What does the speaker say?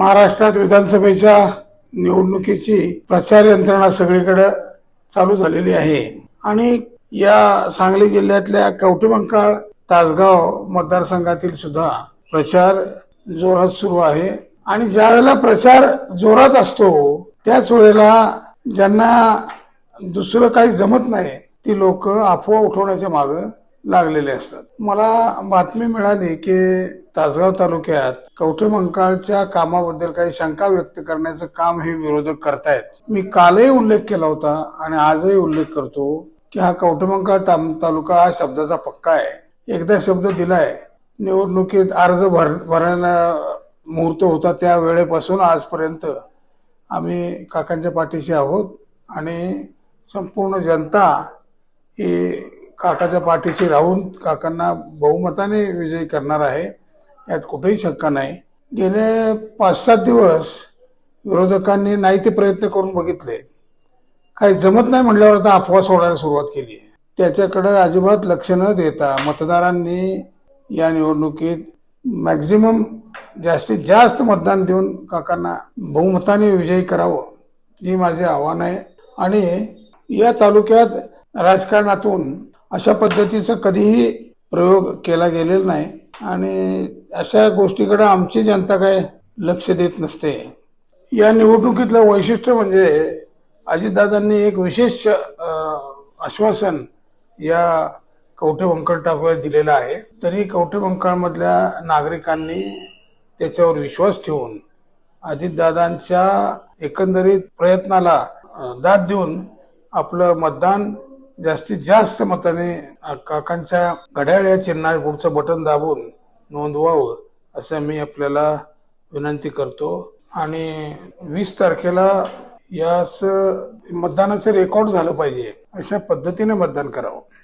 महाराष्ट्रात विधानसभेच्या निवडणुकीची प्रचार यंत्रणा सगळीकडे चालू झालेली आहे. आणि या सांगली जिल्ह्यातल्या कवठेमंकाळ तासगाव मतदारसंघातील सुद्धा प्रचार जोरात सुरू आहे. आणि ज्या वेळेला प्रचार जोरात असतो त्याच वेळेला ज्यांना दुसरं काही जमत नाही ती लोक अफवा उठवण्याच्या मागं लागलेले असतात. मला बातमी मिळाली की तासगाव तालुक्यात कवठेमंकाळच्या कामाबद्दल काही शंका व्यक्त करण्याचं काम हे विरोधक करतायत. मी कालही उल्लेख केला होता आणि आजही उल्लेख करतो की हा कवठेमंकाळ ताम- तालुका हा शब्दाचा पक्का आहे. एकदा शब्द दिलाय निवडणुकीत अर्ज भर भरायला मुहूर्त होता त्या वेळेपासून आजपर्यंत आम्ही काकांच्या पाठीशी आहोत आणि संपूर्ण जनता ही काकाच्या पाठीशी राहून काकांना बहुमताने विजयी करणार आहे यात कुठेही शंका नाही. गेले पाच सात दिवस विरोधकांनी नाही ते प्रयत्न करून बघितले. काही जमत नाही म्हटल्यावर आता अफवा सोडायला सुरुवात केली आहे. त्याच्याकडे अजिबात लक्ष न देता मतदारांनी या निवडणुकीत मॅक्झिमम जास्तीत जास्त मतदान देऊन काकांना बहुमताने विजयी करावं ही माझे आव्हान आहे. आणि या तालुक्यात राजकारणातून अशा पद्धतीचा कधीही प्रयोग केला गेलेला नाही. आणि अशा गोष्टीकडे आमची जनता काय लक्ष देत नसते. या निवडणुकीतलं वैशिष्ट्य म्हणजे अजितदादांनी एक विशेष आश्वासन या कवठे वंकट टाकूला दिलेलं आहे. तरी कवठे वंकळमधल्या नागरिकांनी त्याच्यावर विश्वास ठेवून अजितदादांच्या एकंदरीत प्रयत्नाला दाद देऊन आपलं मतदान जास्तीत जास्त मताने काकांच्या घड्याळ या चिन्हा पुढचं बटन दाबून नोंदवावं असं मी आपल्याला विनंती करतो. आणि वीस तारखेला याच मतदानाचं रेकॉर्ड झालं पाहिजे अशा पद्धतीने मतदान करावं.